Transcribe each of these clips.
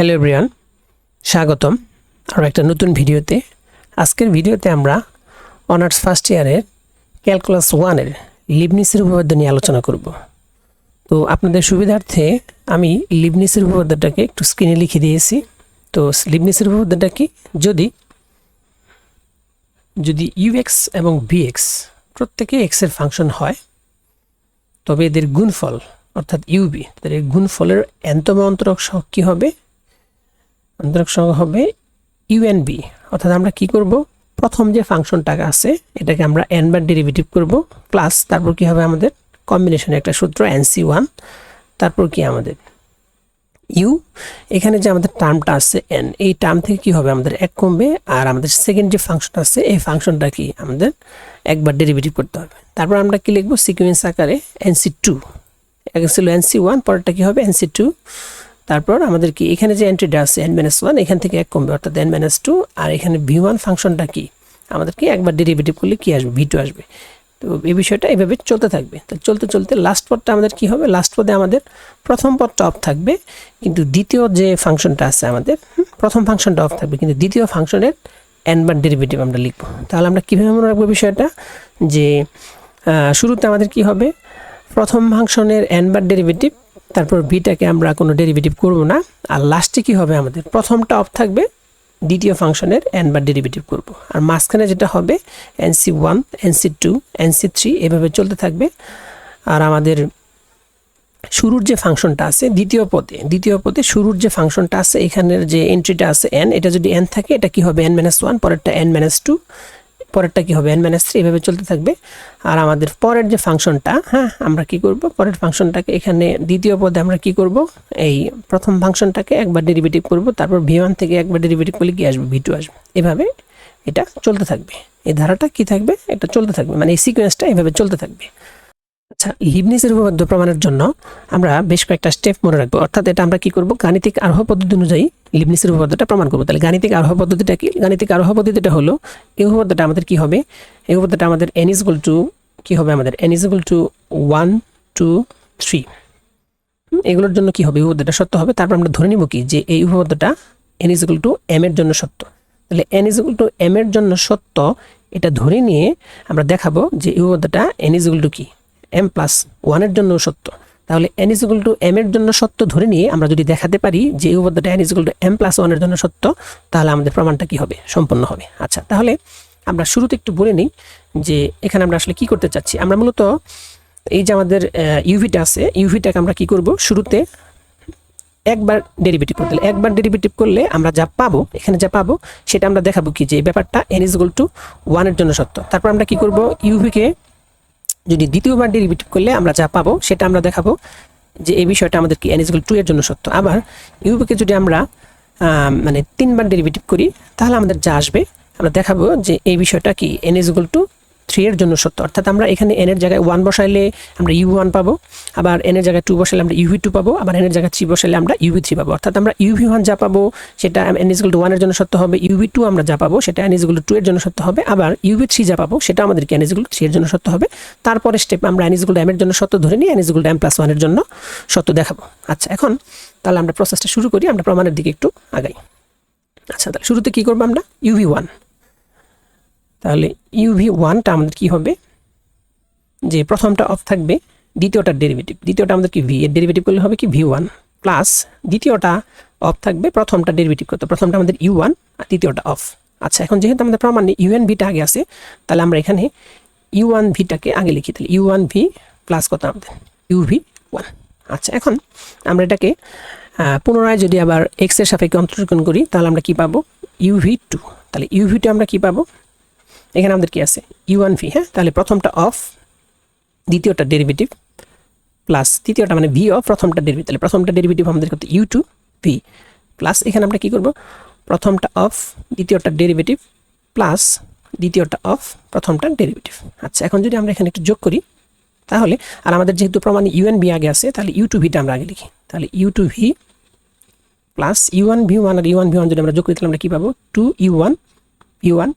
Hello everyone স্বাগতম আরও একটা নতুন ভিডিওতে। আজকের ভিডিওতে আমরা অনার্স ফার্স্ট ইয়ারের ক্যালকুলাস ওয়ানের লিবনিসের উপপাদ্য নিয়ে আলোচনা করব। তো আপনাদের সুবিধার্থে আমি লিবনিসের উপপাদ্যটাকে একটু স্ক্রিনে লিখে দিয়েছি। তো লিবনিসের উপপাদ্যটা কি যদি যদি ইউএক্স এবং বিএক্স প্রত্যেকে এক্সের ফাংশন হয়, তবে এদের গুণফল, অর্থাৎ ইউবি তাদের গুণফলের এন্তম অন্তরক কী হবে? অন্তরক সহগ হবে ইউএনবি অর্থাৎ আমরা কি করব? প্রথম যে ফাংশনটা আছে, এটাকে আমরা এন বার ডেরিভেটিভ করব প্লাস তারপর কি হবে আমাদের? কম্বিনেশনে একটা সূত্র এনসি ওয়ান তারপর কি আমাদের? ইউ এখানে যে আমাদের টার্মটা আছে এন এই টার্ম থেকে কি হবে? আমাদের এক কমবে, আর আমাদের সেকেন্ড যে ফাংশন আছে, এই ফাংশনটা কি? আমাদের একবার ডেরিভেটিভ করতে হবে। তারপর আমরা কি লিখব? সিকুয়েন্স আকারে এনসি টু এক ছিল এনসি ওয়ান পরেরটা কি হবে? এনসি টু তারপর আমাদের কি? এখানে যে এন্ট্রিটা আছে এন মাইনাস ওয়ান এখান থেকে এক কমবে, অর্থাৎ এন মাইনাস টু আর এখানে ভি ওয়ান ফাংশনটা কি? আমাদেরকে একবার ডেরিভেটিভ করলে কি আসবে? ভি টু আসবে। তো এই বিষয়টা এইভাবে চলতে থাকবে। তো চলতে চলতে লাস্ট পদটা আমাদের কি হবে? লাস্ট পদে আমাদের প্রথম পদটা অফ থাকবে, কিন্তু দ্বিতীয় যে ফাংশনটা আছে আমাদের প্রথম ফাংশনটা অফ থাকবে, কিন্তু দ্বিতীয় ফাংশনের এনবার ডেরিভেটিভ আমরা লিখব। তাহলে আমরা কীভাবে মনে রাখব বিষয়টা? যে শুরুতে আমাদের কি হবে? প্রথম ফাংশনের এনবার ডেরিভেটিভ তারপর বিটাকে আমরা কোনো ডেরিভেটিভ করব না। আর লাস্টে কি হবে আমাদের? প্রথমটা অফ থাকবে, দ্বিতীয় ফাংশনের এন বা ডেরিভেটিভ করব। আর মাঝখানে যেটা হবে nC one nC two nC three এভাবে চলতে থাকবে। আর আমাদের শুরুর যে ফাংশনটা আছে, দ্বিতীয় পদে দ্বিতীয় পদে শুরুর যে ফাংশনটা আছে, এখানের যে এন্ট্রিটা আছে এন এটা যদি এন থাকে, এটা কি হবে? এন মাইনাস ওয়ান পরেরটা এন মাইনাস টু পরেরটা কি হবে? এন মাইনাস থ্রি এভাবে চলতে থাকবে। আর আমাদের পরের যে ফাংশনটা হ্যাঁ আমরা কি করব? পরের ফাংশনটাকে এখানে দ্বিতীয় পদে আমরা কি করব? এই প্রথম ফাংশনটাকে একবার ডেরিভেটিভ করব, তারপর ভি ওয়ান থেকে একবার ডেরিভেটিভ করলে কি আসবে? ভি টু আসবে। এভাবে এটা চলতে থাকবে। এই ধারাটা কি থাকবে? এটা চলতে থাকবে। মানে এই সিকোয়েন্সটা এভাবে চলতে থাকবে। আচ্ছা লিবনিসের উপপাদ্য প্রমাণের জন্য আমরা বেশ কয়েকটা স্টেপ মনে রাখব। অর্থাৎ এটা আমরা কি করব? গাণিতিক আরোহ পদ্ধতি অনুযায়ী লিবনিসের উপপাদ্যটা প্রমাণ করব। তাহলে গাণিতিক আরোহ পদ্ধতিটা কি? গাণিতিক আরোহ পদ্ধতিটা হলো, এই উপপাদ্যটা আমাদের কি হবে? এই উপপাদ্যটা আমাদের এন ইজগুল টু কি হবে আমাদের? N equal to one two three এগুলোর জন্য কি হবে? উপপাদ্যটা সত্য হবে। তারপর আমরা ধরে নিব কি? যে এই উপপাদ্যটা N is equal to M এর জন্য সত্য। তাহলে এন ইজগুল টু এম এর জন্য সত্য, এটা ধরে নিয়ে আমরা দেখাবো যে এই উপপাদ্যটা এন ইজগুল টু কি? এম প্লাস ওয়ানের জন্য সত্য। তাহলে এন ইজুগুল টু এম এর জন্য সত্য ধরে নিয়ে আমরা যদি দেখাতে পারি যে এই উপপাদ্যটা n equal to m plus ওয়ানের জন্য সত্য, তাহলে আমাদের প্রমাণটা কি হবে? সম্পন্ন হবে। আচ্ছা তাহলে আমরা শুরুতে একটু বলে নিই যে এখানে আমরা আসলে কি করতে চাচ্ছি। আমরা মূলত এই যে আমাদের ইউভিটা আছে ইউভিটাকে আমরা কি করব? শুরুতে একবার ডেরিভেটিভ করতে একবার ডেরিভেটিভ করলে আমরা যা পাবো, এখানে যা পাবো, সেটা আমরা দেখাবো কি? যে ব্যাপারটা এন ইজ ইজুগুল টু ওয়ানের জন্য সত্য। তারপর আমরা কি করব? ইউভিকে যদি দ্বিতীয়বার ডেরিভেটিভ করলে আমরা যা পাবো সেটা আমরা দেখাবো যে এই বিষয়টা আমাদের কি এন টু এর জন্য সত্য। আবার ইউবিকে যদি আমরা মানে তিনবার ডেরিভেটিভ করি, তাহলে আমাদের যা আসবে, আমরা দেখাবো যে এই বিষয়টা কি এন টু থ্রি এর জন্য সত্য। অর্থাৎ আমরা এখানে এনের জায়গায় ওয়ান বসাইলে আমরা ইউ ওয়ান পাবো, আবার এনের জায়গায় টু বসাইলে আমরা ইউভি টু পাবো, আবার এন এর জায়গায় থ্রি বসাইলে আমরা ইউভি থ্রি পাবো। অর্থাৎ আমরা ইউভি ওয়ান যা পাবো, সেটা এন ইজগুল টু ওয়ানের জন্য সত্য হবে ইউভি টু আমরা যা পাবো, সেটা এন ইজগুল টু এর জন্য সত্য হবে, আবার ইউভি থ্রি যা পাবো, সেটা আমাদেরকে এন ইজগুল থ্রি এর জন্য সত্য হবে। তারপরে স্টেপ আমরা এন ইজগুল এর জন্য সত্য ধরে নিই এন ইজগুল এম প্লাস ওয়ানের জন্য সত্য দেখাবো। আচ্ছা এখন তাহলে আমরা প্রসেসটা শুরু করি, আমরা প্রমাণের দিকে একটু আগাই। আচ্ছা তাহলে শুরুতে কি করব আমরা? ইউভি ওয়ান তাহলে ইউভি ওয়ানটা আমাদের কি হবে? যে প্রথমটা অফ থাকবে দ্বিতীয়টার ডেরিভেটিভ দ্বিতীয়টা আমাদের কি ভি এর ডেরিভেটিভ করলে হবে কি? ভি ওয়ান প্লাস দ্বিতীয়টা অফ থাকবে, প্রথমটা ডেরিভেটিভ করতে। প্রথমটা আমাদের ইউ ওয়ান আর দ্বিতীয়টা অফ আচ্ছা এখন যেহেতু আমাদের প্রমাণ ইউএন ভিটা আগে আছে, তাহলে আমরা এখানে ইউ ওয়ান ভিটাকে আগে লিখি। তাহলে ইউ ওয়ান ভি প্লাস কত আমাদের? ইউ ভি ওয়ান আচ্ছা এখন আমরা এটাকে পুনরায় যদি আবার এক্সের সাপেক্ষে অন্তর্কন করি, তাহলে আমরা কি পাবো? ইউভি টু তাহলে ইউভি টু আমরা কি পাবো? এখানে আমাদের কি আছে? ইউ ওয়ান ভি হ্যাঁ? তাহলে প্রথমটা অফ দ্বিতীয়টা ডেরিভেটিভ প্লাস তৃতীয়টা মানে ভি অফ প্রথমটা ডেরিভেটিভ তাহলে প্রথমটা ডেরিভেটিভ আমাদের করতে ইউ টু ভি প্লাস এখানে আমরা কি করব? প্রথমটা অফ দ্বিতীয়টা ডেরিভেটিভ প্লাস দ্বিতীয়টা অফ প্রথমটা ডেরিভেটিভ আচ্ছা এখন যদি আমরা এখানে একটু যোগ করি, তাহলে, আর আমাদের যেহেতু প্রমাণ ইউএন বি আগে আছে, তাহলে ইউ টু ভিটা আমরা আগে লিখি। তাহলে u two v plus u one v one আর ইউ ওয়ান ভি ওয়ান যদি আমরা যোগ করি, তাহলে আমরা কী পাবো? Two u one v one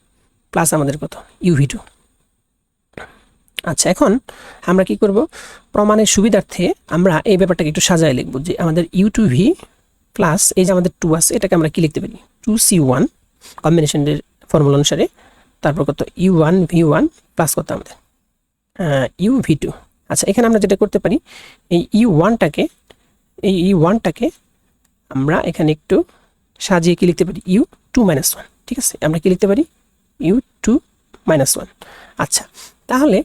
plus আমাদের কত? ইউ ভি টু আচ্ছা এখন আমরা কি করব? প্রমাণের সুবিধার্থে আমরা এই ব্যাপারটাকে একটু সাজায় লিখব যে আমাদের ইউ টু ভি প্লাস এই যে আমাদের টু আছে, এটাকে আমরা কি লিখতে পারি? টু সি ওয়ান কম্বিনেশনের ফর্মুলা অনুসারে। তারপর কত? U one v one plus কত আমাদের? ইউ ভি টু আচ্ছা এখানে আমরা যেটা করতে পারি, এই ইউ ওয়ানটাকে এই ইউ ওয়ানটাকে আমরা এখানে একটু সাজিয়ে কি লিখতে পারি? ইউ টু মাইনাস ওয়ান ঠিক আছে? আমরা কি লিখতে পারি? ইউ টু মাইনাস ওয়ান আচ্ছা তাহলে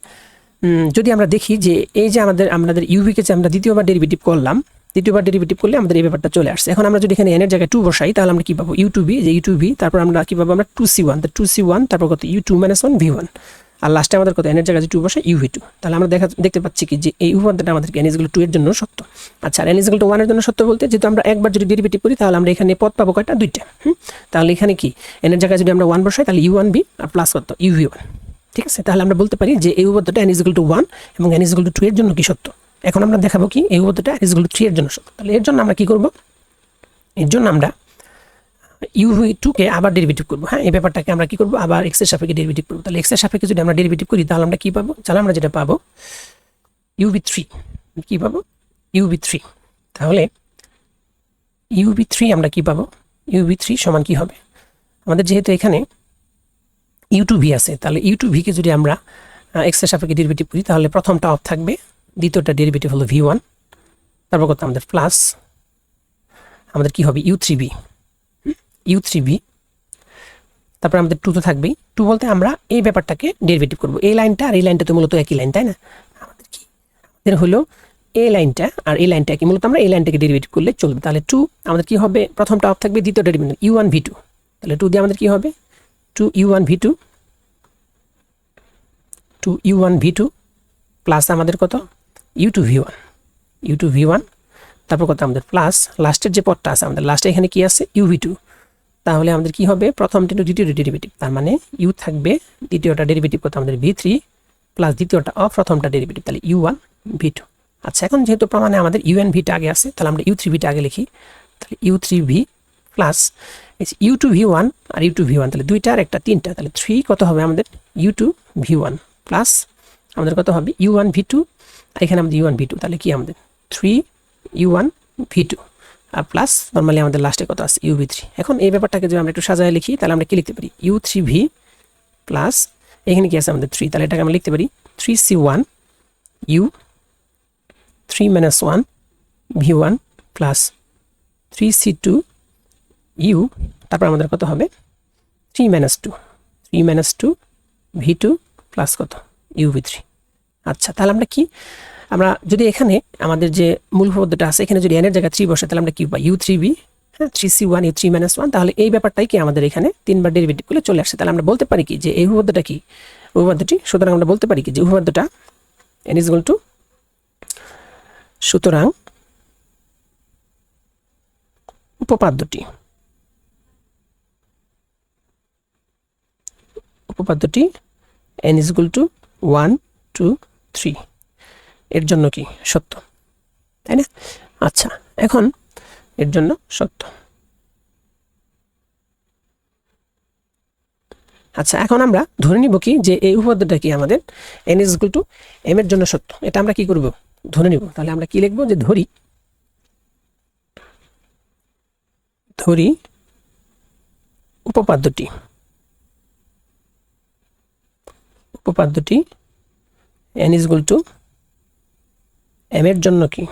যদি আমরা দেখি যে এই যে আমাদের আমাদের ইউভিকে যে আমরা দ্বিতীয়বার ডেরিভেটিভ করলাম, দ্বিতীয়বার ডেরিভেটিভ করলে আমাদের এই ব্যাপারটা চলে আসছে। এখন আমরা যদি এখানে এনের জায়গায় টু বসাই, তাহলে আমরা কী পাবো? ইউ যে ইউ তারপর আমরা কী পাবো? আমরা two C one two C one তারপর কত? U two minus one v one আর লাস্টে আমাদের কত? এনের জায়গায় টু বসে ইউ ভি টু তাহলে আমরা দেখা দেখতে পাচ্ছি কি যে এই উপাদানটা আমাদের এন ইজগুলো টু এর জন্য সত্য? আচ্ছা আর এন ইজগুলো টু ওয়ানের জন্য সত্য বলতে, যেহেতু আমরা একবার যদি ডেরিভেটিভ করি, তাহলে আমরা এখানে পদ পাবো কয়টা? দুইটা। হুম? তাহলে এখানে কি? এনের জায়গায় যদি আমরা ওয়ান বসাই, তাহলে ইউ ওয়ান বি আর প্লাস কত? ইউ ভি ওয়ান ঠিক আছে? তাহলে আমরা বলতে পারি যে এই উপপাদ্যটা N is equal to one এবং এন ইজগুল টু এর জন্য কি সত্য? এখন আমরা দেখাবো কি এই উপপাদ্যটা N is equal to three এর জন্য সত্য। তাহলে এর জন্য আমরা কি করব? এর জন্য আমরা ইউ টুকে আবার ডেরিভেটিভ করব হ্যাঁ? এই ব্যাপারটাকে আমরা কি করব? আবার এক্সের সাপেক্ষে ডেরিভেটিভ করব। তাহলে এক্সের সাপেক্ষে যদি আমরা ডেরিভেটিভ করি, তাহলে আমরা কী পাবো? তাহলে আমরা যেটা পাবো ইউ বি থ্রি কি পাবো? ইউ বি থ্রি তাহলে ইউ বি থ্রি আমরা কি পাবো? ইউ বি থ্রি সমান কী হবে? আমাদের যেহেতু এখানে ইউ টু ভি আছে, তাহলে ইউ টু ভিকে যদি আমরা এক্সের সাপেক্ষে ডেরিভেটিভ করি, তাহলে প্রথমটা অফ থাকবে, দ্বিতীয়টা ডেরিভেটিভ হলো ভি ওয়ান তারপর কত? আমাদের প্লাস আমাদের কি হবে? U three b u three b তারপর আমাদের টু তো থাকবেই। টু বলতে আমরা এই ব্যাপারটাকে ডেরিভেটিভ করব। এই লাইনটা আর এই লাইনটা তো মূলত একই লাইন তাই না? আমাদের কি? আমাদের হলো এই লাইনটা আর এই লাইনটা কি মূলত আমরা এই লাইনটাকে ডেরিভেটিভ করলে চলবে। তাহলে টু আমাদের কি হবে? প্রথমটা অফ থাকবে, দ্বিতীয় derivative u one v two তাহলে টু দিয়ে আমাদের কি হবে? Two u one v two two u one v two plus আমাদের কত? U two v one u two v one তারপর কত আমাদের? প্লাস লাস্টের যে পদটা আছে, আমাদের লাস্টে এখানে কি আছে? ইউ ভি টু তাহলে আমাদের কি হবে? প্রথমটা ইন্টু দ্বিতীয়টা ডেরিভেটিভ তার মানে ইউ থাকবে দ্বিতীয়টা ডেরিভেটিভ কত? আমাদের ভি থ্রি প্লাস দ্বিতীয়টা অফ প্রথমটা ডেরিভেটিভ তাহলে ইউ ওয়ান ভি টু আচ্ছা এখন যেহেতু প্রমাণে আমাদের ইউ এন ভিটা আগে আছে, তাহলে আমরা ইউ থ্রি ভিটা আগে লিখি। তাহলে u three v plus u two v one আর ইউ টু ভি ওয়ান তাহলে দুইটা আর একটা তিনটা, তাহলে থ্রি কত হবে আমাদের? U two v one plus আমাদের কত হবে? ইউ ওয়ান ভি টু আর এখানে আমাদের ইউ ওয়ান ভি টু তাহলে কি আমাদের? Three u one v two আর প্লাস নর্মালি আমাদের লাস্টে কত আছে? ইউ ভি থ্রি এখন এই ব্যাপারটাকে যদি আমরা একটু সাজায় লিখি, তাহলে আমরা কি লিখতে পারি? ইউ থ্রি ভি প্লাস এখানে কি আছে আমাদের থ্রি তাহলে এটাকে আমরা লিখতে পারি three C one u three minus one v one plus three C two u তারপর আমাদের কত হবে? Three minus two three minus two v two plus কত? ইউ ভি থ্রি আচ্ছা তাহলে আমরা কি আমরা যদি এখানে আমাদের যে মূল পদ্ধতিটা আছে, এখানে যদি এনের জায়গায় থ্রি বসে, তাহলে আমরা কি পাই? ইউ থ্রি বি হ্যাঁ three C one u three minus one তাহলে এই ব্যাপারটাই কি আমাদের এখানে তিনবার ডেরিভেটিভ করলে চলে আসছে তাহলে আমরা বলতে পারি কি যে এই উপপাদ্যটা কি? উপপাদ্যটি, সুতরাং আমরা বলতে পারি কি যে উপপাদ্যটা এন ইজ টু সুতরাং উপপাদ্যটি উপপাদ্যটি n is to one two three এর জন্য কি সত্য? তাই না? আচ্ছা এখন এর জন্য সত্য। আচ্ছা এখন আমরা ধরে নিব কি যে এই উপপাদ্যটা কি আমাদের? এন ইজ টু এম এর জন্য সত্য। এটা আমরা কি করব? ধরে নিব। তাহলে আমরা কি লিখব? যে ধরি ধরি উপপাদ্যটি উপপাদ্যটি এন ইজ টু এম এর জন্য কি?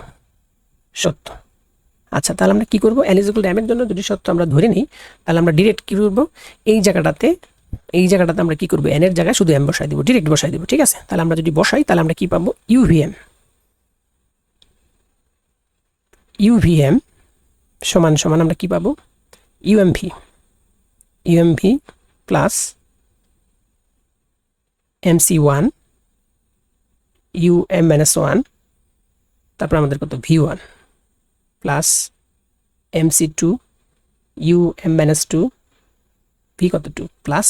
সত্য। আচ্ছা তাহলে আমরা কি করব? ইজ এম এর জন্য যদি সত্য আমরা ধরে নিই, তাহলে আমরা ডিরেক্ট কি করব? এই জায়গাটাতে এই জায়গাটাতে আমরা কি করব? এন এর জায়গায় শুধু এম বসাই দিব ডিরেক্ট বসাই দিব, ঠিক আছে? তাহলে আমরা যদি বসাই, তাহলে আমরা কি পাবো? ইউভিএম ইউভিএম সমান সমান আমরা কি পাবো? Umv umv plus mC one u m minus one তারপর আমাদের কত? V one plus mC two u m minus two v কত two plus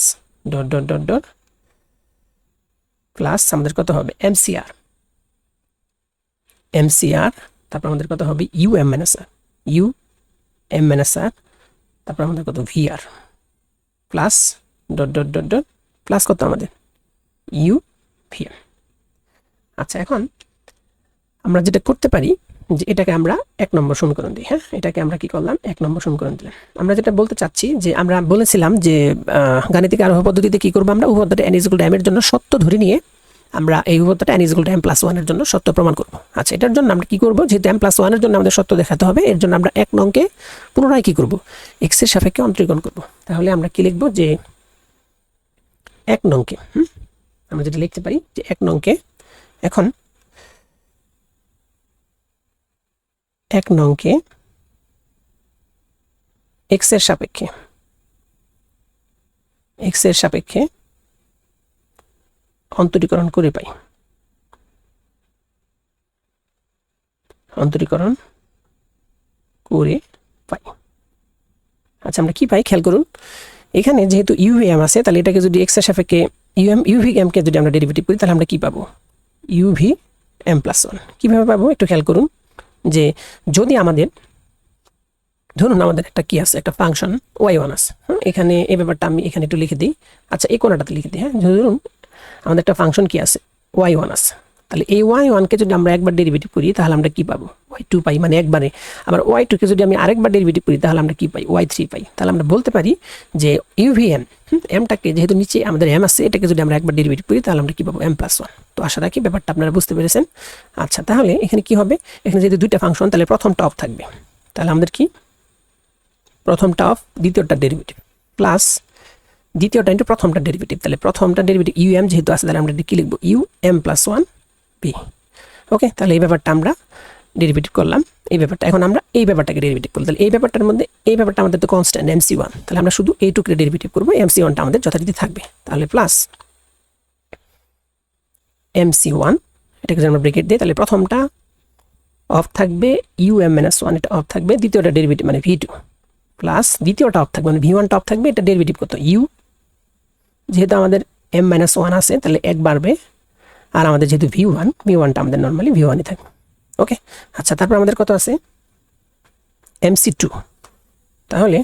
dot dot dot dot plus আমাদের কত হবে? এমসিআর এমসিআর তারপর আমাদের কত হবে? U m minus r u m minus r তারপর আমাদের কত? Vr plus dot dot dot dot plus কত আমাদের? ইউ ভিএম আচ্ছা এখন আমরা যেটা করতে পারি, যে এটাকে আমরা এক নম্বর সমীকরণ দিই হ্যাঁ? এটাকে আমরা কি করলাম? এক নম্বর সমীকরণ দিলাম। আমরা যেটা বলতে চাচ্ছি, যে আমরা বলেছিলাম যে গাণিতিক আরোহ পদ্ধতিতে কি করব আমরা? উপপাদ্যটা এন ইজগুল ড্যামের জন্য সত্য ধরে নিয়ে আমরা এই উপপাদ্যটা N is equal M plus ওয়ানের জন্য সত্য প্রমাণ করব। আচ্ছা এটার জন্য আমরা কি করব? যেহেতু এম প্লাস ওয়ানের জন্য আমাদের সত্য দেখাতে হবে, এর জন্য আমরা এক নংকে পুনরায় কি করব? এক্সের সাপেক্ষে অন্তরীকরণ করব। তাহলে আমরা কি লিখব? যে এক নংকে আমরা যেটা লিখতে পারি, যে এক নংকে এখন এক নংকে এক্সের সাপেক্ষে এক্সের সাপেক্ষে অন্তরীকরণ করে পাই। অন্তরীকরণ করে পাই। আচ্ছা আমরা কি পাই? খেয়াল করুন, এখানে যেহেতু ইউভিএম আছে, তাহলে এটাকে যদি এক্সের সাপেক্ষে ইউএম ইউভি এমকে যদি আমরা ডেরিভেটিভ করি, তাহলে আমরা কি পাবো? ইউভি এম প্লাস ওয়ান কীভাবে পাবো? একটু খেয়াল করুন। যে যদি আমাদের ধরুন আমাদের একটা কি আছে একটা ফাংশন ওয়াই ওয়ান আছে হ্যাঁ, এখানে এ ব্যাপারটা আমি এখানে একটু লিখে দিই। আচ্ছা এই কোনাটাতে লিখে দিই হ্যাঁ? ধরুন আমাদের একটা ফাংশন কি আছে ওয়াই ওয়ান আছে। তাহলে এই ওয়াই ওয়ানকে যদি আমরা একবার ডেরিভেটিভ করি, তাহলে আমরা কি পাবো? ওয়াই টু পাই মানে একবারে। আবার ওয়াই টুকে যদি আমি আরেকবার ডেরিভেটিভ করি, তাহলে আমরা কি পাই? ওয়াই থ্রি পাই। তাহলে আমরা বলতে পারি যে ইউভিএম এমটাকে যেহেতু নিচে আমাদের এম আছে, এটাকে যদি আমরা একবার ডেরিভেটিভ করি, তাহলে আমরা কি পাবো? এম প্লাস ওয়ান তো আশা রাখি ব্যাপারটা আপনারা বুঝতে পেরেছেন। আচ্ছা তাহলে এখানে কি হবে? এখানে যেহেতু দুইটা ফাংশন তাহলে প্রথমটা অফ থাকবে। তাহলে আমাদের কি? প্রথমটা অফ দ্বিতীয়টা ডেরিভেটিভ প্লাস দ্বিতীয়টা ইন্টু প্রথমটা ডেরিভেটিভ তাহলে প্রথমটা ডেরিভেটিভ ইউ এম যেহেতু আছে, তাহলে আমরা কি লিখব? U m plus one p okay তাহলে এই ব্যাপারটা আমরা ডেরিভেটিভ করলাম। এই ব্যাপারটা, এখন আমরা এই ব্যাপারটাকে ডেরিভেটিভ করলাম তাহলে এই ব্যাপারটার মধ্যে, এই ব্যাপারটা আমাদের তো কনস্ট্যান্ট এমসি ওয়ান তাহলে আমরা শুধু এই এইটুকু ডেরিভেটিভ করব এমসি ওয়ানটা আমাদের যথারীতি থাকবে। তাহলে প্লাস এমসি ওয়ান এটাকে যদি আমরা ব্রেকেট দিই, তাহলে প্রথমটা অফ থাকবে ইউ এম মাইনাস ওয়ান এটা অফ থাকবে, দ্বিতীয়টা ডেরিভেটিভ মানে ভি টু প্লাস দ্বিতীয়টা অফ থাকবে মানে ভি ওয়ানটা অফ থাকবে, এটা ডেরিভেটিভ কত ইউ যেহেতু আমাদের এম মাইনাস ওয়ান আছে, তাহলে এক বাড়বে আর আমাদের যেহেতু ভি ওয়ান ভি ওয়ানটা আমাদের নর্মালি ভি ওয়ানই থাকবে ওকে আচ্ছা তারপর আমাদের কত আছে? এমসি টু তাহলে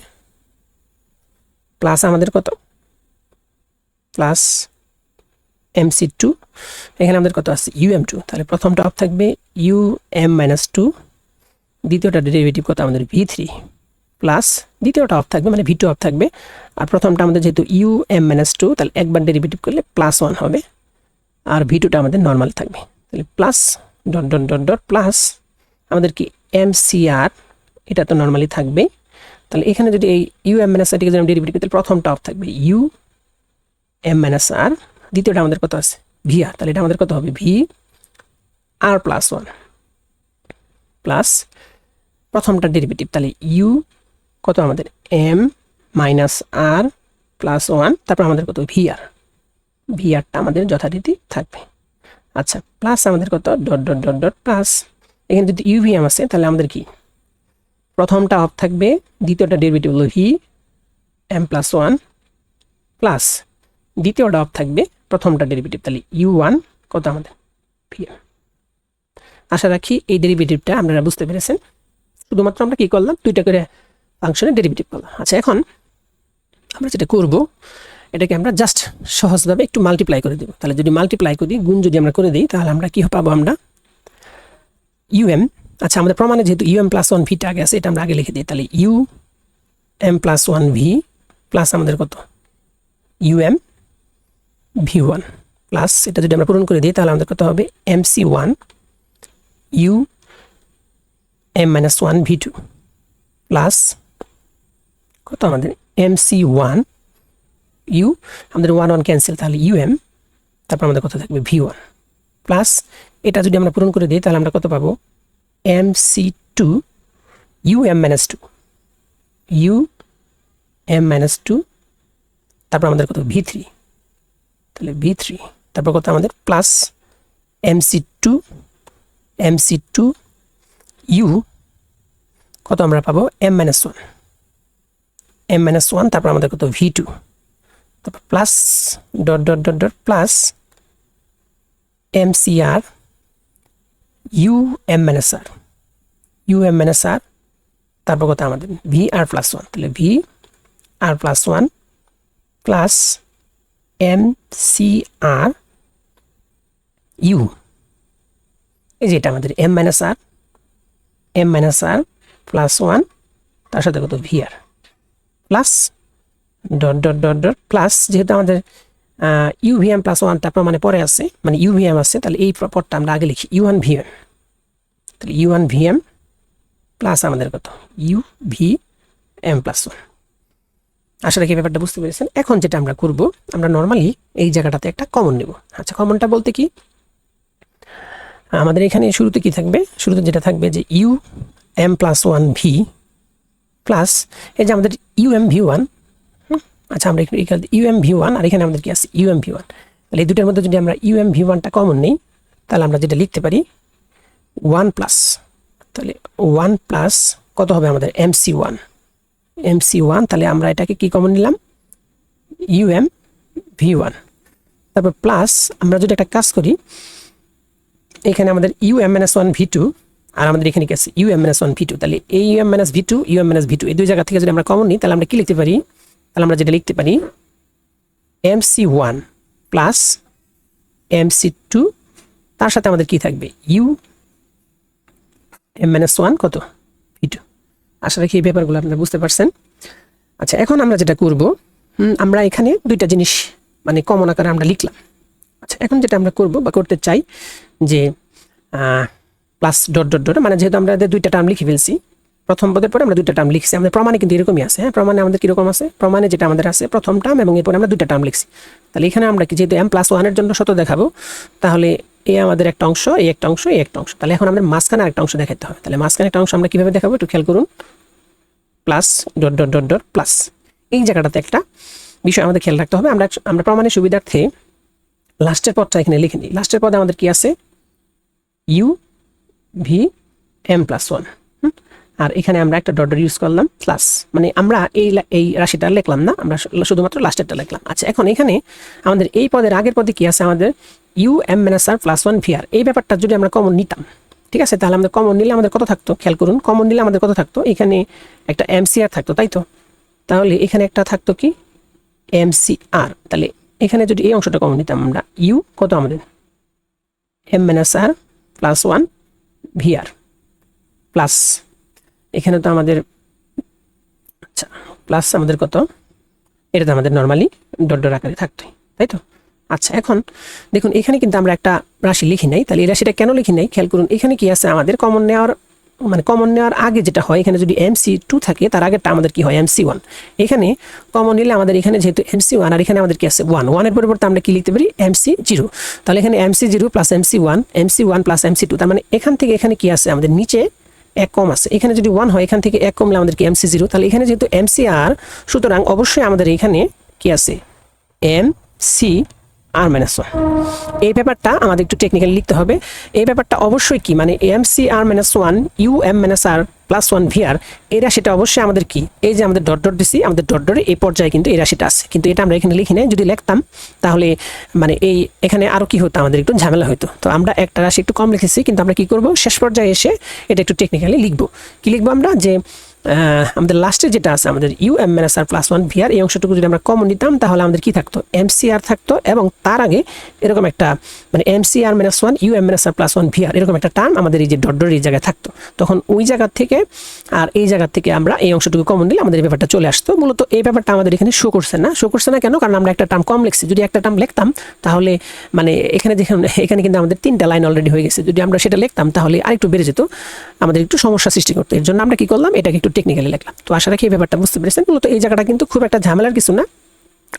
প্লাস আমাদের কত? প্লাস এমসি টু এখানে আমাদের কত আছে? ইউ এম টু তাহলে প্রথমটা অফ থাকবে ইউ এম মাইনাস টু দ্বিতীয়টা ডেরিভেটিভ কত? আমাদের ভি থ্রি প্লাস দ্বিতীয়টা অফ থাকবে মানে ভি টু অফ থাকবে। আর প্রথমটা আমাদের যেহেতু ইউ এম মাইনাস টু তাহলে একবার ডেরিভেটিভ করলে প্লাস ওয়ান হবে। আর ভি টুটা আমাদের নর্মাল থাকবে। তাহলে plus dot dot dot dot plus আমাদের কি এম সি আর এটা তো নর্মালি থাকবে তাহলে এখানে যদি এই ইউ এম মাইনাস আরটিকে যদি আমরা ডেরিভেটিভ তাহলে প্রথমটা অফ থাকবে ইউ এম মাইনাস আর দ্বিতীয়টা আমাদের কত আছে? ভি আর তাহলে এটা আমাদের কত হবে? V r plus one plus প্রথমটা ডেরিভেটিভ তাহলে ইউ কত আমাদের? M minus r plus one তারপর আমাদের কত? ভি আর ভি আরটা আমাদের যথারীতি থাকবে। আচ্ছা প্লাস আমাদের কত? Dot dot dot dot plus এখানে যদি ইউভিএম আছে তাহলে আমাদের কি? প্রথমটা অফ থাকবে, দ্বিতীয়টা ডেরিভেটিভ হলো v m plus one plus দ্বিতীয়টা অফ থাকবে, প্রথমটা ডেরিভেটিভ তাহলে ইউ ওয়ান কত আমাদের? ভি এম আশা রাখি এই ডেরিভেটিভটা আপনারা বুঝতে পেরেছেন। শুধুমাত্র আমরা কি করলাম? দুইটা করে ফাংশনের ডেরিভেটিভ করলাম। আচ্ছা এখন আমরা যেটা করব এটাকে আমরা জাস্ট সহজভাবে একটু মাল্টিপ্লাই করে দেবো। তাহলে যদি মাল্টিপ্লাই করি, গুণ যদি আমরা করে দিই, তাহলে আমরা কি পাবো আমরা? ইউএম আচ্ছা আমাদের প্রমাণে যেহেতু ইউএম প্লাস ওয়ান ভিটা আগে আছে, এটা আমরা আগে লিখে দিই। তাহলে u m plus one v plus আমাদের কত? ইউএম ভি ওয়ান প্লাস এটা যদি আমরা পূরণ করে দিই, তাহলে আমাদের কত হবে? M C one u m minus one v two plus কত আমাদের? এম সি ওয়ান ইউ, আমাদের ওয়ান ওয়ান ক্যান্সেল তাহলে ইউ এম তারপর আমাদের কত থাকবে? ভি ওয়ান প্লাস এটা যদি আমরা পূরণ করে দিই, তাহলে আমরা কত পাবো? M C two U M minus two U M minus two তারপর আমাদের কত? ভি থ্রি তাহলে ভি থ্রি তারপর কত আমাদের? Plus M C two M C two U কত আমরা পাবো? M minus one M minus one তারপর আমাদের কত? ভি টু তারপর plus dot dot dot dot plus M C R U M minus R U M minus R তারপর কত আমাদের ভি আর প্লাস ওয়ান তাহলে V R plus one plus M C R U এই যে এটা আমাদের M minus R M minus R plus one তার সাথে কত V R plus dot dot dot dot plus যেহেতু আমাদের ইউভিএম প্লাস ওয়ানটা প্রমাণে পরে আছে মানে ইউভিএম আছে, তাহলে এই পদটা আমরা আগে লিখি ইউ ওয়ান ভিএম তাহলে ইউ ওয়ান ভিএম প্লাস আমাদের কত? U V M plus one আসলে কি ব্যাপারটা বুঝতে পেরেছেন। এখন যেটা আমরা করব, আমরা নর্মালি এই জায়গাটাতে একটা কমন নেব। আচ্ছা কমনটা বলতে কি? আমাদের এখানে শুরুতে কি থাকবে? শুরুতে যেটা থাকবে যে U M plus one V plus এই যে আমাদের ইউ এম ভি ওয়ান আচ্ছা আমরা একটু ইউ এম ভি ওয়ান আর এখানে আমাদের কি আছে ইউ এম ভি ওয়ান তাহলে এই দুটোর মধ্যে যদি আমরা ইউ এম ভি ওয়ানটা কমন নেই, তাহলে আমরা যেটা লিখতে পারি ওয়ান প্লাস তাহলে ওয়ান প্লাস কত হবে আমাদের? M C one M C one তাহলে আমরা এটাকে কি কমন নিলাম? ইউ এম ভি ওয়ান তারপর প্লাস আমরা যদি একটা কাজ করি, এখানে আমাদের U M minus one V two আর আমাদের এখানে কি আছে? U M one V two তাহলে এই U M minus V two U M V two এই দুই জায়গা থেকে যদি আমরা কমন নিই, তাহলে আমরা কি লিখতে পারি? তাহলে আমরা যেটা লিখতে পারি M C one plus M C two তার সাথে আমাদের কি থাকবে? ইউ এম মাইনাস ওয়ান কত? ভি টু আশা রাখি এই ব্যাপারগুলো আপনারা বুঝতে পারছেন। আচ্ছা এখন আমরা যেটা করব আমরা এখানে দুইটা জিনিস মানে কমন আকারে আমরা লিখলাম। আচ্ছা এখন যেটা আমরা করব বা করতে চাই যে প্লাস ডট ডট ডট মানে যেহেতু আমরা দুইটা টার্ম লিখে ফেলছি প্রথম পদের পরে আমরা দুইটা টার্ম লিখছি। আমাদের প্রমাণে কিন্তু এরকমই আছে হ্যাঁ? প্রমাণে আমাদের কীরকম আছে? প্রমাণে যেটা আমাদের আছে, প্রথম টার্ম এবং এরপরে আমরা দুইটা টার্ম লিখছি। তাহলে এখানে আমরা কি যেহেতু এম প্লাস ওয়ানের জন্য শত দেখাবো, তাহলে এ আমাদের একটা অংশ এই একটা অংশ এই একটা অংশ। তাহলে এখন আমাদের মাঝখানে একটা অংশ দেখাতে হবে। তাহলে মাঝখানে একটা অংশ আমরা কীভাবে দেখাবো? একটু খেয়াল করুন। Plus dot dot dot dot plus এই জায়গাটাতে একটা বিষয় আমাদের খেয়াল রাখতে হবে। আমরা আমরা প্রমাণের সুবিধার্থে লাস্টের পদটা এখানে লিখে নিই। লাস্টের পদে আমাদের কি আছে? U V M plus one আর এখানে আমরা একটা ডট ইউজ করলাম প্লাস মানে আমরা এই এই রাশিটা লিখলাম না, আমরা শুধুমাত্র লাস্টেরটা লিখলাম। আচ্ছা এখন এখানে আমাদের এই পদের আগের পদে কি আছে? আমাদের U M minus R plus one V R এই ব্যাপারটা যদি আমরা কমন নিতাম, ঠিক আছে? তাহলে আমাদের কমন নিলে আমাদের কত থাকতো? খেয়াল করুন কমন নিলে আমাদের কত থাকতো? এখানে একটা এম সি আর থাকতো, তাই তো? তাহলে এখানে একটা থাকতো কি? এম সি আর তাহলে এখানে যদি এই অংশটা কমন নিতাম আমরা ইউ কত আমাদের? M minus R plus one V R plus এখানে তো আমাদের আচ্ছা প্লাস আমাদের কত? এটা তো আমাদের নর্মালি ডট ডট আকারে থাকতোই, তাই তো? আচ্ছা এখন দেখুন, এখানে কিন্তু আমরা একটা রাশি লিখি নাই, তাহলে এই রাশিটা কেন লিখি নাই? খেয়াল করুন, এখানে কি আছে? আমাদের কমন নেওয়ার মানে কমন নেওয়ার আগে যেটা হয়, এখানে যদি এম সি টু থাকে, তার আগেরটা আমাদের কি হয়? এম সি ওয়ান এখানে কমন নিলে আমাদের এখানে যেহেতু এম সি ওয়ান আর এখানে আমাদের কি আছে? ওয়ান ওয়ানের পরিবর্তে আমরা কি লিখতে পারি? এম সি জিরো তাহলে এখানে M C zero plus M C one M C one plus M C two তার মানে এখান থেকে এখানে কি আছে? আমাদের নিচে এক কম আছে। এখানে যদি ওয়ান হয়, এখান থেকে এক কমলে আমাদের কি এম সি জিরো তাহলে এখানে যেহেতু এমসি আর সুতরাং অবশ্যই আমাদের এখানে কি আছে? M C R minus one এই ব্যাপারটা আমাদের একটু টেকনিক্যালি লিখতে হবে। এই ব্যাপারটা অবশ্যই কি? মানে M C R minus one U M minus R plus one V R এই রাশিটা অবশ্যই আমাদের কি? এই যে আমাদের ডট ডট দিছি, আমাদের ডট ডটে এই পর্যায়ে কিন্তু এই রাশিটা আছে। কিন্তু এটা আমরা এখানে লিখি নাই। যদি লিখতাম, তাহলে মানে এই এখানে আরও কি হতো? আমাদের একটু ঝামেলা হতো তো আমরা একটা রাশি একটু কম লিখেছি, কিন্তু আমরা কি করব? শেষ পর্যায়ে এসে এটা একটু টেকনিক্যালি লিখব। কি লিখব আমরা? যে আমাদের লাস্টে যেটা আছে, আমাদের U M minus R plus one VR এই অংশটুকু যদি আমরা কমন নিতাম, তাহলে আমাদের কি থাকতো? এম সি আর থাকতো এবং তার আগে এরকম একটা মানে M C R minus one U M minus R plus one VR এরকম একটা টার্ম আমাদের এই যে ডট ডট এই জায়গায় থাকতো। তখন ওই জায়গা থেকে আর এই জায়গা থেকে আমরা এই অংশটুকু কমন দিলে আমাদের এই ব্যাপারটা চলে আসতো। মূলত এই ব্যাপারটা আমাদের এখানে শো করছে না। শো করছে না কেন? কারণ আমরা একটা টার্ম কম লিখছি। যদি একটা টার্ম লিখতাম, তাহলে মানে এখানে যেখানে, এখানে কিন্তু আমাদের তিনটা লাইন অলরেডি হয়ে গেছে। যদি আমরা সেটা লিখতাম, তাহলে আরেকটু বেড়ে যেত, আমাদের একটু সমস্যা সৃষ্টি করতো। এর জন্য আমরা কি করলাম? এটাকে একটু টেকনিক্যালি লিখলাম। তো আশা রাখি এই ব্যাপারটা বুঝতে পেরেছেন। মূলত এই জায়গাটা কিন্তু খুব একটা ঝামেলার কিছু না।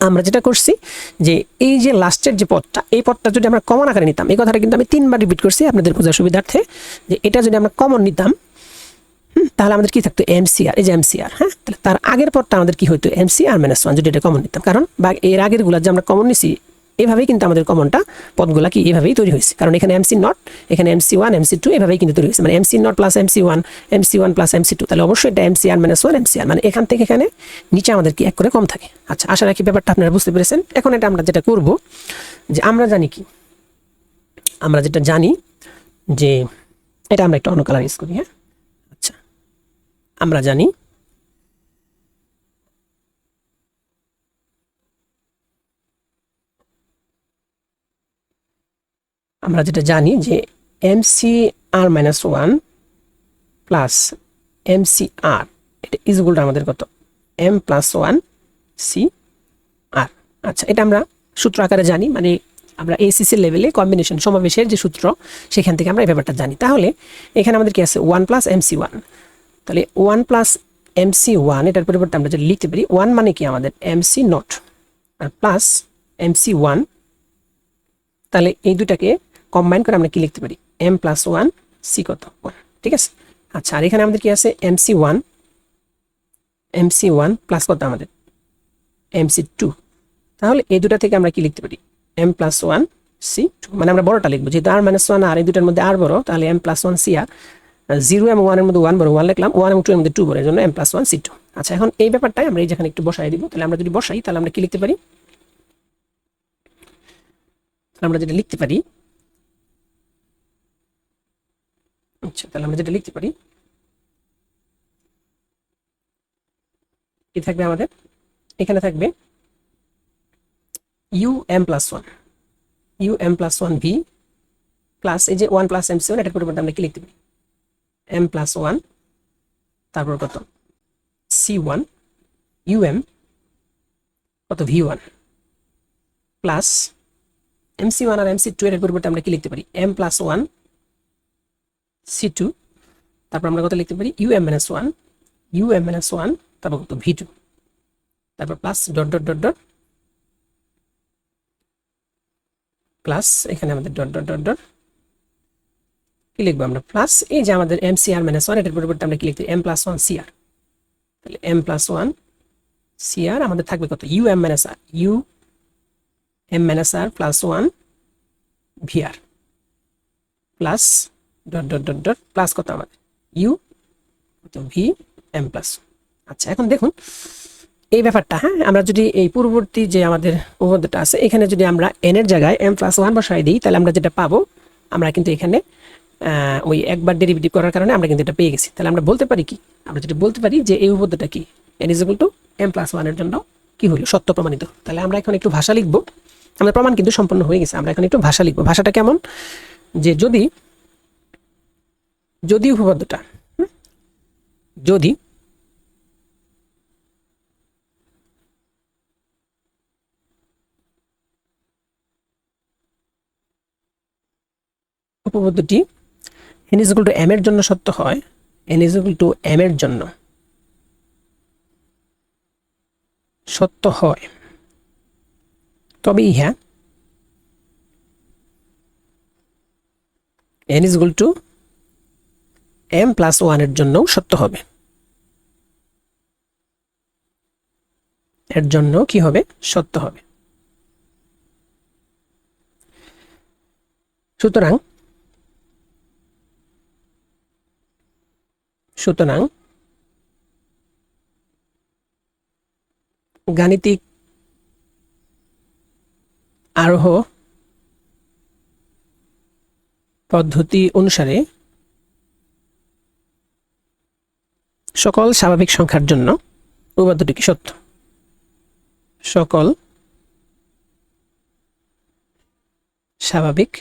আমরা যেটা করছি যে, এই যে লাস্টের যে পথটা, এই পথটা যদি আমরা কমন আকারে নিতাম, এই কথাটা কিন্তু আমি তিনবার রিপিট করছি আপনাদের বোঝার সুবিধার্থে, যে এটা যদি আমরা কমন নিতাম তাহলে আমাদের কি থাকতো? এমসিআর এই যে এমসিআর হ্যাঁ? তাহলে তার আগের পরটা আমাদের কি হতো এমসিআর মাইনাস ওয়ান যদি এটা কমন নিতাম। কারণ বা এর আগেরগুলা যে আমরা কমন নিছি এভাবেই কিন্তু আমাদের কমনটা পদগুলা কি এভাবেই তৈরি হয়েছে। কারণ এখানে এমসি নট এখানে এমসি ওয়ান এমসি টু এভাবেই কিন্তু তৈরি হয়েছে। মানে MC not plus MC one MC one plus MC two তাহলে অবশ্যই এটা MCR minus one MC R মানে এখান থেকে এখানে নিচে আমাদের কি এক করে কম থাকে। আচ্ছা আশা রাখি ব্যাপারটা আপনারা বুঝতে পেরেছেন। এখন এটা আমরা যেটা করব, যে আমরা জানি কি? আমরা যেটা জানি যে, এটা আমরা একটা অন্য কালার ইউজ করি হ্যাঁ? আচ্ছা আমরা জানি আমরা যেটা জানি যে M C R minus one plus M C R এটা ইজ টু আমাদের কত? M plus one C R আচ্ছা এটা আমরা সূত্র আকারে জানি মানে আমরা এসিসি লেভেলে কম্বিনেশন সমাবেশের যে সূত্র, সেখান থেকে আমরা এই ব্যাপারটা জানি। তাহলে এখানে আমাদের কি আছে? One plus M C one তাহলে one plus M C one এটার পরিবর্তে আমরা যদি লিখতে পারি ওয়ান মানে কি আমাদের? M C not R plus M C one তাহলে এই দুটাকে কম্বাইন করে আমরা কি লিখতে পারি? এম প্লাস ওয়ান সি কত? ওয়ান ঠিক আছে? আচ্ছা আর এখানে আমাদের কি আছে? M C one M C one plus কত আমাদের? এম সি টু তাহলে এই দুটা থেকে আমরা কি লিখতে পারি? M plus one C two মানে আমরা বড়টা লিখব। যেহেতু আর মাইনাস ওয়ান আর এই দুটার মধ্যে আর বড়, তাহলে M plus one C R zero এবং ওয়ানের মধ্যে ওয়ান বড় ওয়ান লিখলাম। ওয়ান এবং টু এর মধ্যে টু বড় এই জন্য M plus one C two আচ্ছা এখন এই ব্যাপারটাই আমরা এই যেখানে একটু বসাই দিব। তাহলে আমরা যদি বসাই, তাহলে আমরা কি লিখতে পারি? আমরা যেটা লিখতে পারি আচ্ছা তাহলে আমরা যেটা লিখতে পারি, কি থাকবে আমাদের? এখানে থাকবে U M plus one U M plus one V plus এই যে ওয়ান প্লাস এম সেভেন এটার পরিবর্তে আমরা কি লিখতে পারি? এম প্লাস ওয়ান তারপর কত? সি ওয়ান ইউ এম কত? V one plus M C one আর এম সি টু এর পরিবর্তে আমরা কি লিখতে পারি? M plus one C two তারপর আমরা কত লিখতে পারি? U M minus one U M minus one তারপর কত? ভি টু তারপর plus dot dot dot dot plus এখানে আমাদের ডট ডট ডট ডট কি লিখব আমরা? প্লাস এই যে আমাদের M C R minus one এটার পরিবর্তে আমরা কি লিখতে M plus one C R তাহলে M plus one C R আমাদের থাকবে কত? U M minus R U M minus R plus one V R plus dot dot dot dot plus কত আমাদের ইউ তো ভি এম প্লাস আচ্ছা এখন দেখুন, এই ব্যাপারটা হ্যাঁ আমরা যদি এই পূর্ববর্তী যে আমাদের উপপাদ্যটা আছে, এখানে যদি আমরা এন এর জায়গায় এম প্লাস ওয়ান বসাই দিই, তাহলে আমরা যেটা পাবো, আমরা কিন্তু এখানে ওই একবার ডেরিভেটিভ করার কারণে আমরা কিন্তু এটা পেয়ে গেছি। তাহলে আমরা বলতে পারি কি? আমরা যেটা বলতে পারি যে এই উপপাদ্যটা কি? N is to M plus ওয়ানের জন্য কি হলো? সত্য প্রমাণিত। তাহলে আমরা এখন একটু ভাষা লিখব। আমাদের প্রমাণ কিন্তু সম্পন্ন হয়ে গেছে। আমরা এখন একটু ভাষা লিখব। ভাষাটা কেমন? যে যদি যদি উপপাদ্যটা যদি উপপাদ্যটি এন ইজ টু এম এর জন্য সত্য হয় এন ইজ টু এম এর জন্য সত্য হয়। তবে ইহা N is to M plus ওয়ানের জন্যও সত্য হবে। এর জন্য কি হবে? সত্য হবে। সুতরাং সুতরাং গাণিতিক আরোহ পদ্ধতি অনুসারে সকল স্বাভাবিক সংখ্যার জন্য উপপাদ্যটি কি সত্য? সকল স্বাভাবিক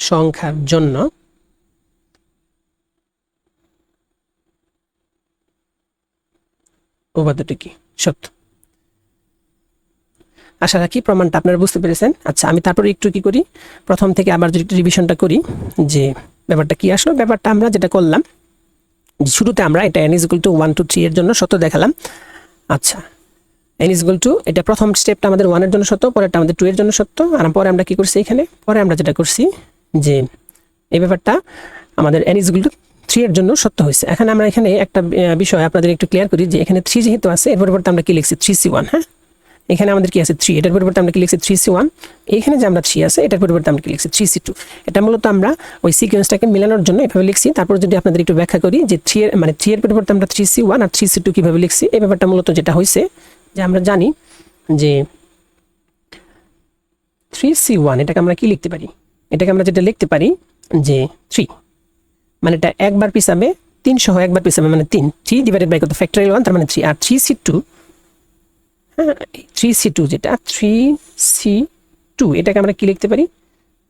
সংখ্যার জন্য উপপাদ্যটি কি সত্য? আশা রাখি প্রমাণটা আপনারা বুঝতে পেরেছেন। আচ্ছা আমি তারপরে একটু কি করি? প্রথম থেকে আবার যদি একটু রিভিশনটা করি, যে ব্যাপারটা কি আসলো? ব্যাপারটা আমরা যেটা করলাম শুরুতে আমরা এটা N equal to one two three এর জন্য সত্য দেখালাম। আচ্ছা এন ইজগুল টু এটা প্রথম স্টেপটা আমাদের ওয়ানের জন্য সত্য পরেরটা আমাদের টু এর জন্য সত্য আর পরে আমরা কি করছি এখানে? পরে আমরা যেটা করছি যে এই ব্যাপারটা আমাদের এন ইজগুল টু থ্রি এর জন্য সত্য হয়েছে। এখন আমরা এখানে একটা বিষয় আপনাদের একটু ক্লিয়ার করি যে এখানে থ্রি যেহেতু আছে, এর পরিবর্তে আমরা কি লিখছি? থ্রি সি ওয়ান হ্যাঁ? এখানে আমাদের কি আছে থ্রি এটার পরিবর্তে আমরা কি লিখছি থ্রি সি ওয়ান এখানে যে আমরা থ্রি আছে, এটার পরিবর্তে আমরা কি লিখছি থ্রি সি টু এটা মূলত আমরা ওই সিকোয়েন্সটাকে মেলানোর জন্য এভাবে লিখছি। তারপর যদি আপনাদের একটু ব্যাখ্যা করি যে থ্রি এর মানে থ্রি এর পরিবর্তে আমরা থ্রি সি ওয়ান আর থ্রি সি টু কীভাবে লিখছি, এই ব্যাপারটা মূলত যেটা হয়েছে যে আমরা জানি যে থ্রি সি ওয়ান এটাকে আমরা কি লিখতে পারি? এটাকে আমরা যেটা লিখতে পারি যে থ্রি মানে এটা একবার পিসাবে তিন সহ একবার পিসাবে মানে তিন। থ্রি ডিভাইডেড বাই কত? ফ্যাক্টরিয়াল ওয়ান তার মানে থ্রি আর three C two three C two যেটা থ্রি সি টু এটাকে আমরা কি লিখতে পারি?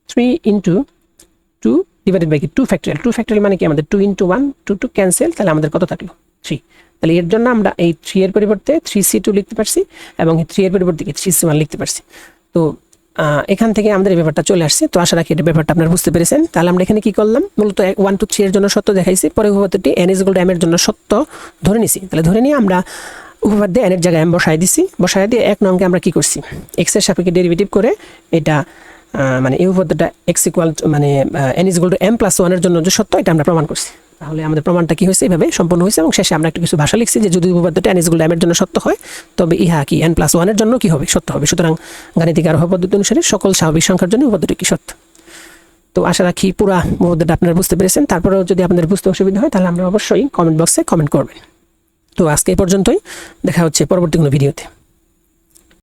Three into two divided by কি? টু ফ্যাক্টরিয়াল টু ফ্যাক্টরিয়াল মানে কি? আমাদের two into one two two cancel তাহলে আমাদের কত থাকল? থ্রি তাহলে এর জন্য আমরা এই থ্রি এর পরিবর্তে থ্রি সি টু লিখতে পারছি এবং থ্রি এর পরিবর্তে কি? থ্রি সি ওয়ান লিখতে পারছি। তো এখান থেকে আমাদের এই ব্যাপারটা চলে আসছে। তো আশা রাখি এটা ব্যাপারটা আপনারা বুঝতে পেরেছেন। তাহলে আমরা এখানে কি করলাম? মূলত ওয়ান টু থ্রি এর জন্য সত্য দেখাইছি। পরে উপপাদ্যটি এন ইজ এম এর জন্য সত্য ধরে নিছি। তাহলে ধরে নিয়ে আমরা উপপাদ্য এন এর জায়গায় এম বসাই দিছি। বসাই দিয়ে এক নঙ্গে আমরা কি করছি? এক্সের সাপেক্ষে ডেরিভেটিভ করে এটা মানে এই উপপাদ্যটা এক্স ইকুয়াল মানে N is to M plus ওয়ানের জন্য যে সত্য, এটা আমরা প্রমাণ করছি। তাহলে আমাদের প্রমাণটা কি হয়েছে? এভাবে সম্পূর্ণ হয়েছে এবং শেষে আমরা একটু কিছু ভাষা লিখছি যে যদি উপপাদ্যটা এন ইজ এর জন্য সত্য হয়, তবে ইহা কি এন প্লাস ওয়ানের জন্য কি হবে? সত্য হবে। সুতরাং গাণিতিক আরোহ পদ্ধতি অনুসারে সকল স্বাভাবিক সংখ্যার জন্য উপপাদ্যটি কি সত্য? তো আশা রাখি পুরা উপপাদ্যটা আপনারা বুঝতে পেরেছেন। তারপরেও যদি আপনাদের বুঝতে অসুবিধা হয়, তাহলে আমরা অবশ্যই কমেন্ট বক্সে কমেন্ট করবেন। তো আজকে এই পর্যন্তই। দেখা হচ্ছে পরবর্তী কোনো ভিডিওতে।